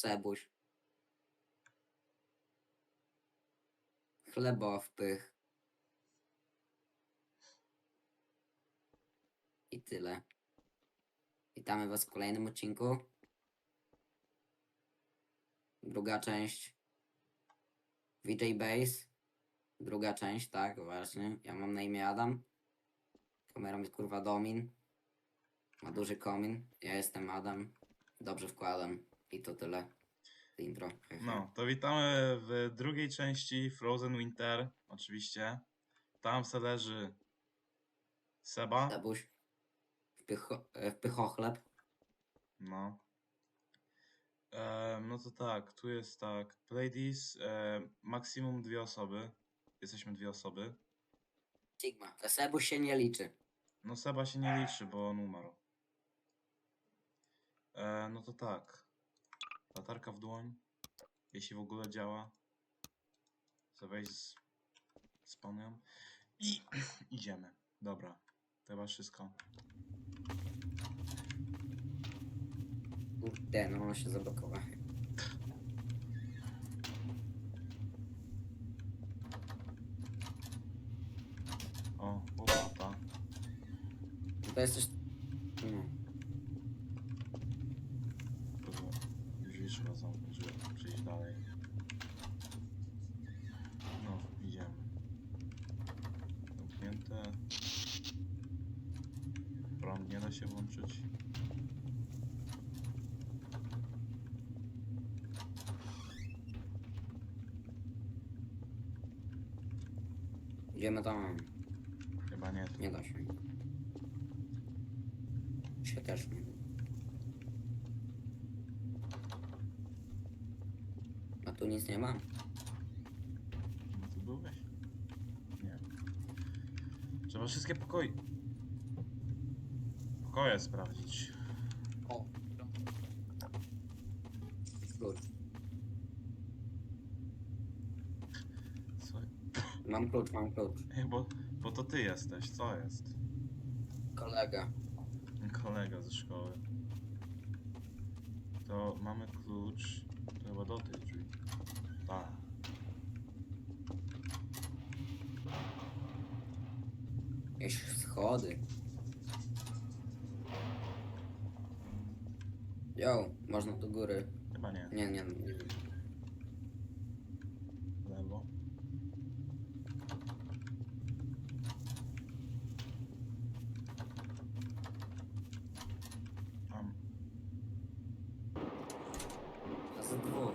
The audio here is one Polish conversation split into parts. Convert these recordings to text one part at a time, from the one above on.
Sebuś. Chleba. I tyle. Witamy Was w kolejnym odcinku. Druga część. VJ Base. Druga część, tak, właśnie. Ja mam na imię Adam. Kamerą jest kurwa Domin. Ma duży komin. Ja jestem Adam. Dobrze wkładam. I to tyle. Intro. No, to witamy w drugiej części Frozen Winter, oczywiście. Tam se leży Seba. Sebuś. Wpycho, e, wpychochleb. No. E, no to tak, tu jest tak. Play this, e, maksimum dwie osoby. Jesteśmy dwie osoby. Sigma. To Sebuś się nie liczy. No Seba się nie liczy, bo on umarł. E, no to tak. Latarka w dłoń. Jeśli w ogóle działa. Wejść z, z panem. I idziemy. Dobra. To chyba wszystko. Kurde, no on się zablokował. O, łopata. To jest coś... No. Dobra, Drzwi trzeba zamknąć, żeby przejść dalej. No, idziemy. Zamknięte. Prąd nie da się włączyć. Idziemy tam. Chyba nie. Nie da się. Się też nie. A tu nic nie ma? No ty byłeś? Nie. Trzeba wszystkie pokoje. Pokoje sprawdzić. O. Klucz. Co? Mam klucz, mam klucz. Ej, bo, bo to ty jesteś, co jest? Kolega. Kolega ze szkoły. To mamy klucz to chyba do tych drzwi. Tak. Jakieś schody. Jo, można do góry. Chyba nie. Nie, nie, nie. существо.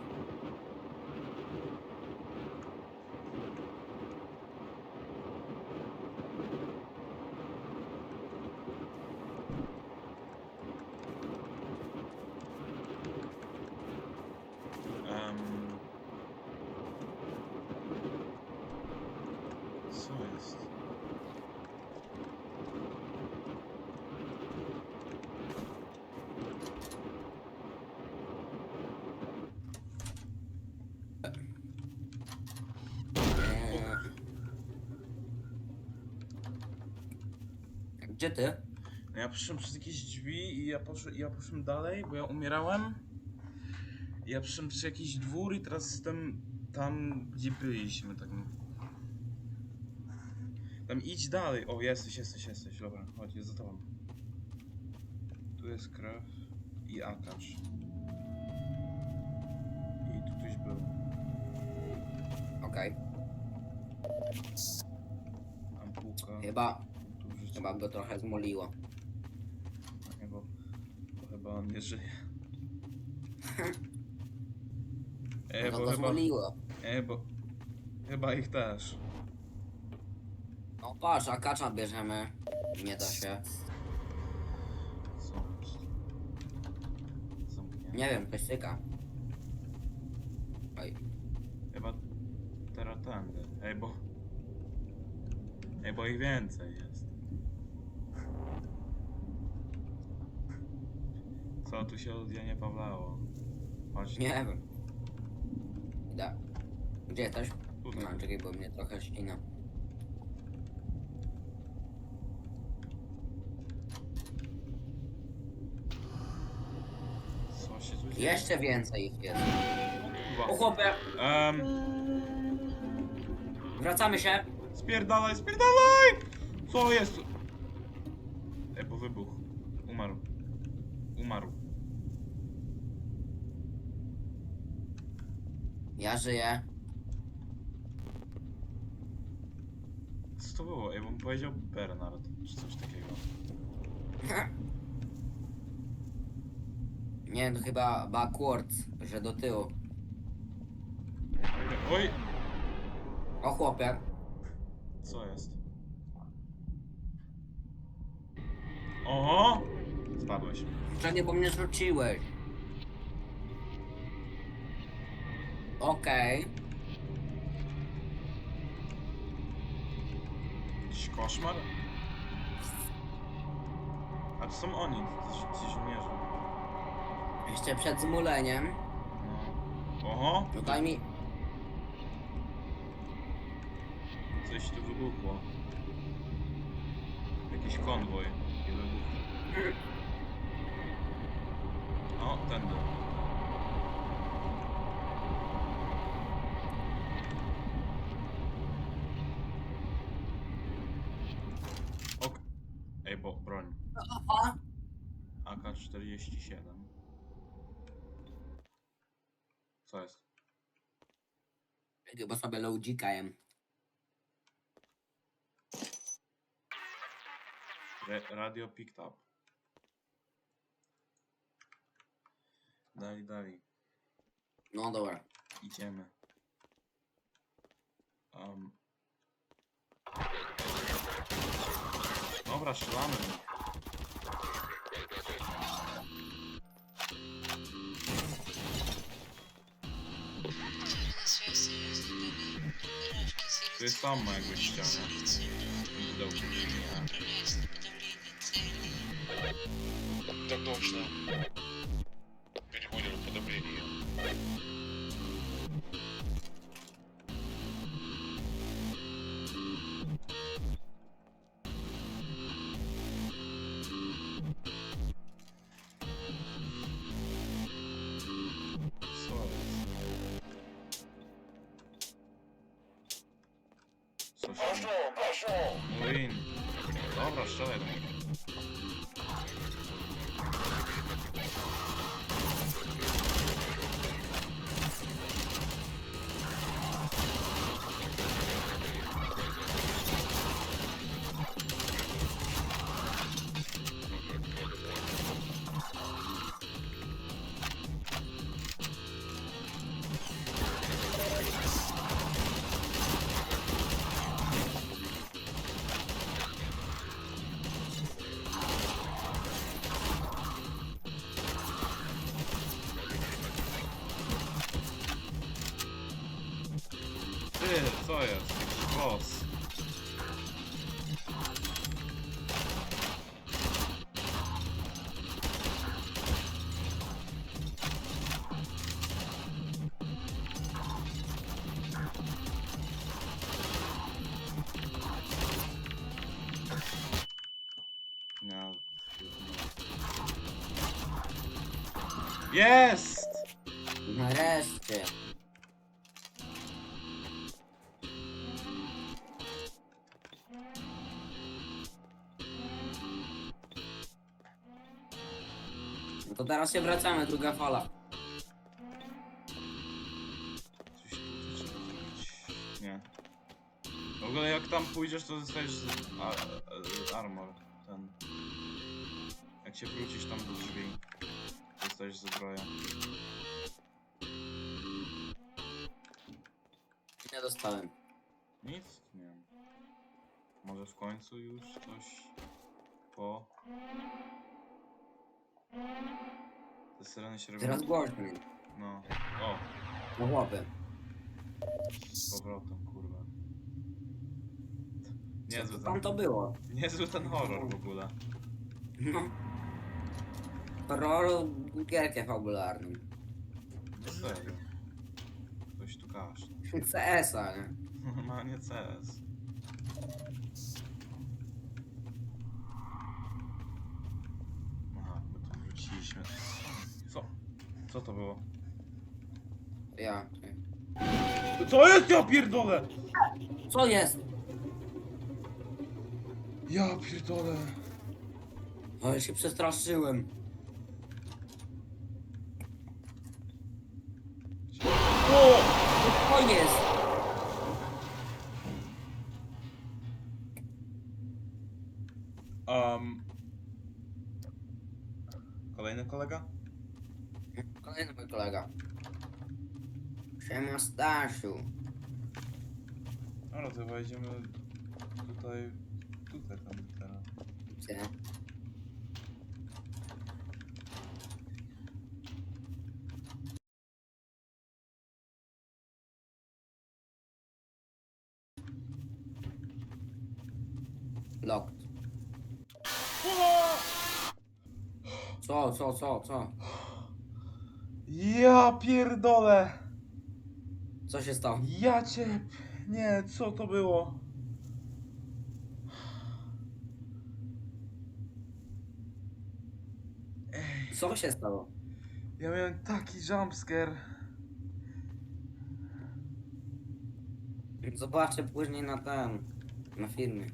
Gdzie ty? No ja poszedłem przez jakieś drzwi i ja, poszedłem, ja poszedłem dalej, bo ja umierałem. I ja poszedłem przez jakiś dwór i teraz jestem tam, gdzie byliśmy. Tak. Tam idź dalej. O, jesteś, jesteś, jesteś. Dobra, chodź, jest za tobą. Tu jest krew i akacz. I tu ktoś był. Okej. Ampułka. Chyba. Chyba go trochę zmoliło. Nie, bo, bo chyba on nie żyje. E, No bo go chyba, zmoliło. e, bo chyba ich też. No patrz, a kacza bierzemy. Nie da się. Nie wiem, ktoś syka. Oj, Chyba teraz tędy. Ej, bo... Ej, bo ich więcej jest. Co tu się nie pawlało? Chodź. nie wiem. Idę. Gdzie jesteś? Tutaj. No, czekaj, bo mnie trochę ścina. Co się tu Jeszcze więcej ich jest. Kurwa. O chłopie, Em, wracamy się. spierdalaj, spierdalaj! Co jest bo wybuch. Umarł. Umarł. Ja żyję. Co to było? Bo bym powiedział Bernard, czy coś takiego. Nie, to chyba backwards, że do tyłu. Oj! O chłopie, Co jest? Oho! Spadłeś. czego po mnie rzuciłeś? Okej. Jakiś koszmar? A to są oni, ci, ci żołnierze. Jeszcze przed zmuleniem. No. Oho! Daj mi... Coś tu wybuchło. Jakiś konwoj. I wybuchł. O, tędy. Ok. Ej, bo broń. Aha. AK-47. Co jest? Chyba sobie loadzika jem. Re radio picked up. Dali, dali. No dobra. Idziemy. Um. Dobra, strzelamy. To jest samo jakbyś chciał, nie? Widełki. Так Dobra, Jest! Nareszcie. No to teraz się wracamy, druga fala. Coś tu trzeba zrobić. Nie. W ogóle jak tam pójdziesz, to dostajesz z- a, a, armor. Ten. Jak się wrócisz tam do drzwi, dostajesz zbroję. Nie dostałem. Nic? Nie wiem. Może w końcu już coś po... Te syreny się robią... Teraz głośniej. No. O, No chłopy. z powrotem, kurwa. Niezły Co tam ten, to było? niezły ten horror w ogóle. No. Horroru gierkę fabularną. No serio. Coś tu kaszle. CS-a, nie? Normalnie CS. Aha, my tu wróciliśmy. Co? Co to było? Ja. Co jest ja pierdolę? Co jest? Ja pierdolę. Ale się przestraszyłem. O! Co to jest? Um. Kolejny kolega? Kolejny mój kolega. Siema Stasiu. Ale to chyba idziemy tutaj, tutaj tam teraz. Gdzie? Locked. Co, co, co, co? Ja pierdolę! Co się stało? Ja cię... Nie, co to było? Co się stało? Ja miałem taki jumpscare. Zobaczę później na ten, na filmie.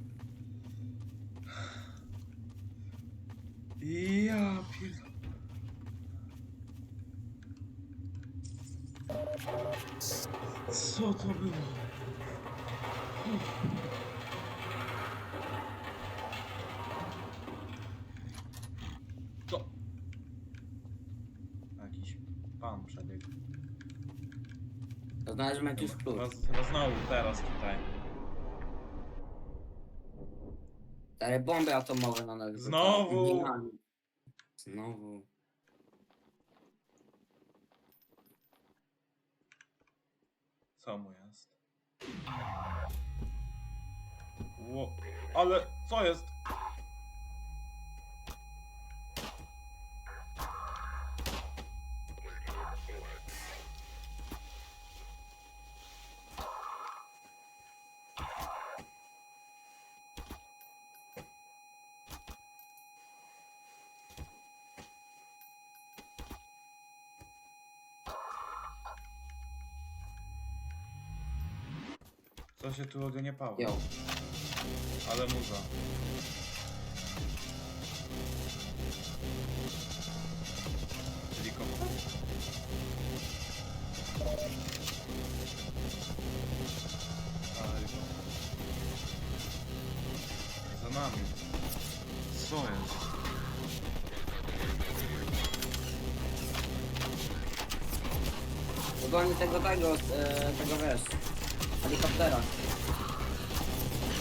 Ja pierdolę. Co to było? To... Jakiś pan przebiegł. To znaleźliśmy jakiś klucz. Chyba, chyba znowu teraz tutaj. Stare bomby atomowe na nas. Znowu! Znowu. Jest? Ło... Ale co jest? Co się tu ognie pało? Jo. Ale muza. Helikopter? A, helikopter. Za nami. Co jest? Pogoni tego, tego, e, tego wiesz. Helikoptera.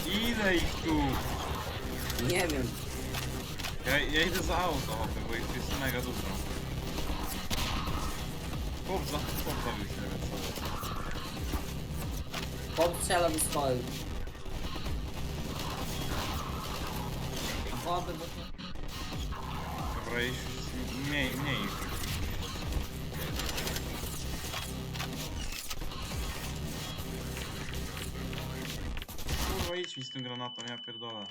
Ile ich tu? Nie wiem. Ja, ja idę za auto, hopy, bo ich tu jest mega dużo. Chłop za, chłop zabił się? Podstrzela do swoich. Wody, bo to... Dobra, już mniej, mniej idź mi z tym granatem, ja pierdolę.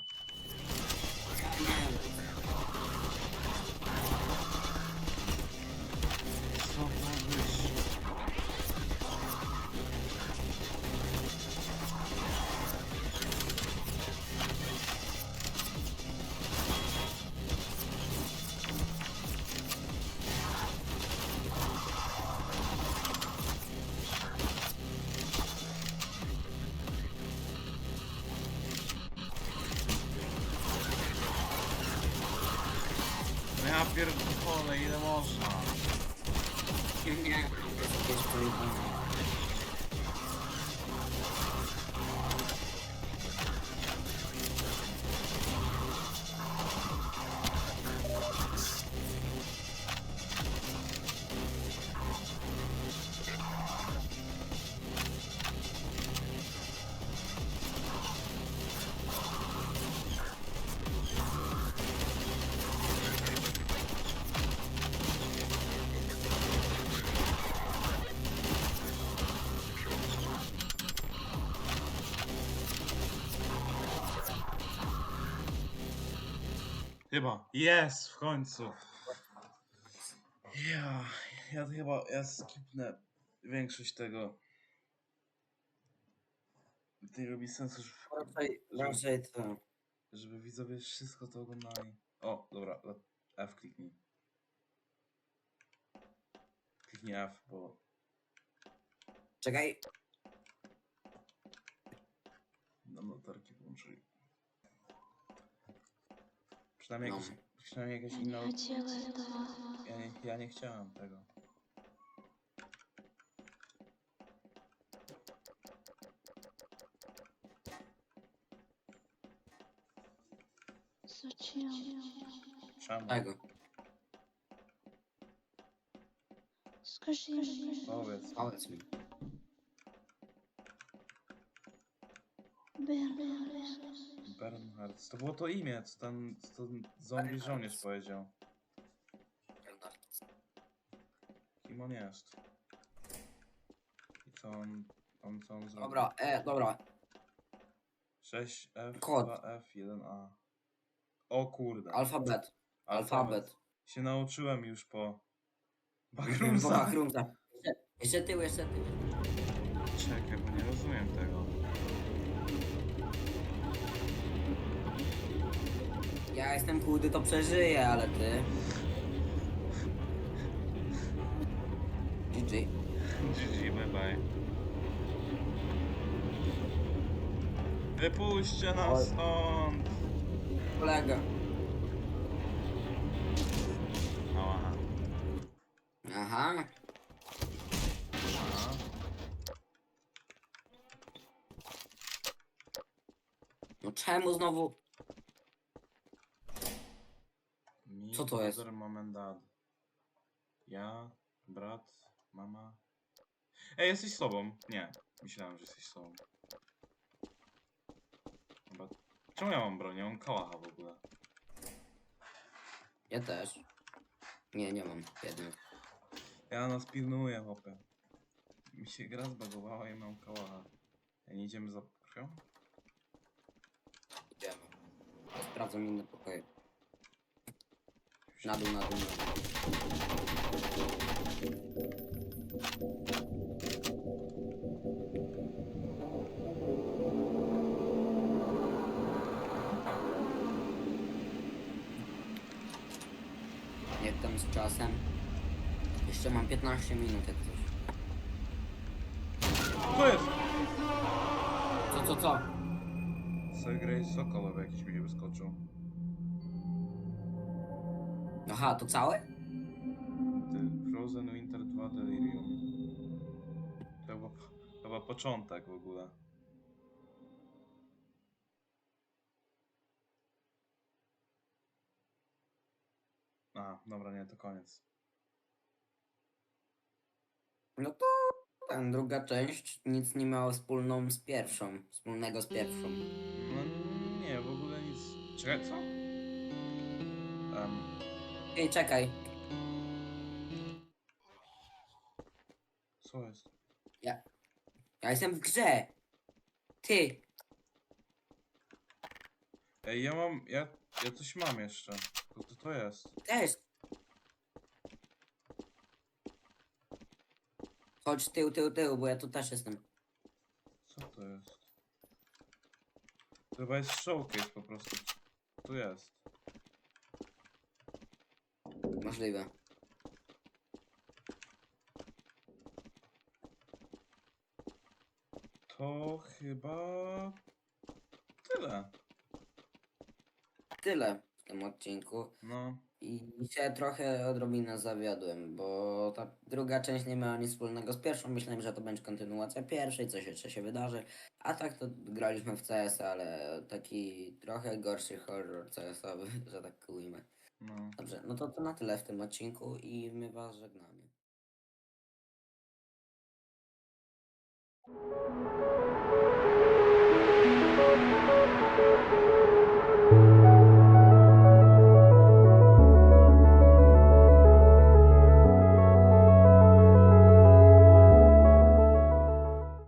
Jest jakieś Chyba. Jest, w końcu. Ja, Ja to chyba, ja skipnę większość tego. To nie robi sensu, żeby, Raczej, raczej to. żeby widzowie wszystko to oglądali. O, dobra, F kliknij. Kliknij F, bo Czekaj. nam latarki włączyli. Przynajmniej, No. jakieś, przynajmniej jakieś inną... Nie chciałem tego. Ja nie, ja nie chciałam tego. Czemu? Tego. Skończyłem. Powiedz. Powiedz mi. Byłem, byłem, byłem. Bernhard. To było to imię, co ten, co ten zombie Bernhard. żołnierz powiedział. Kim on jest? I co on, on co on zrobił? Dobra, e, dobra. 6F, Kod. 2F, 1A. O kurde. Alfabet. Alfabet. Się nauczyłem już po Po backroomsach. backroomsach. Jeszcze- Jeszcze tył, jeszcze tył. Czekaj, bo nie rozumiem tego. Ja jestem chudy, to przeżyję, ale ty... GG. GG, bye bye. Wypuśćcie nas stąd! Kolega. Aha. Aha. No czemu znowu? Co to jest? brother, mom and dad. Ja, brat, mama. Ej, jesteś sobą. Nie, myślałem, że jesteś sobą. Chyba... Czemu ja mam broń? Ja mam kałacha w ogóle. Ja też. Nie, nie mam jednak. Ja nas pilnuję, chłopie. Mi się gra zbagowała i mam kałacha. Ja nie idziemy za krwią? Idziemy. Sprawdzam inne pokoje. Na dół, na dół, na dół. Jak tam z czasem? Jeszcze mam 15 minut jak coś. Co jest? Co, co, co? Sergej Sokolow jakiś mi wyskoczył. Aha, to całe? Ty, Frozen Winter 2 Delirium. To chyba, chyba początek w ogóle. A, dobra, nie, to koniec. No to tam druga część nic nie miała wspólną z pierwszą. Wspólnego z pierwszą. No nie, w ogóle nic. Czekaj, co? Um, Ej, czekaj. co jest? Ja jestem w grze. Ty. Ej, ja mam, ja, ja coś mam jeszcze. To co to jest? Też. Chodź tył, tył, tył, bo ja tu też jestem. Co to jest? To chyba jest showcase po prostu. Tu jest. Możliwe. To chyba tyle. Tyle w tym odcinku. No, I się trochę odrobinę zawiodłem, bo ta druga część nie miała nic wspólnego z pierwszą. Myślałem, że to będzie kontynuacja pierwszej, coś jeszcze się wydarzy. A tak to graliśmy w CS, ale taki trochę gorszy horror CS-owy, że tak ujmę. No. Dobrze, no to to na tyle w tym odcinku i my was żegnamy.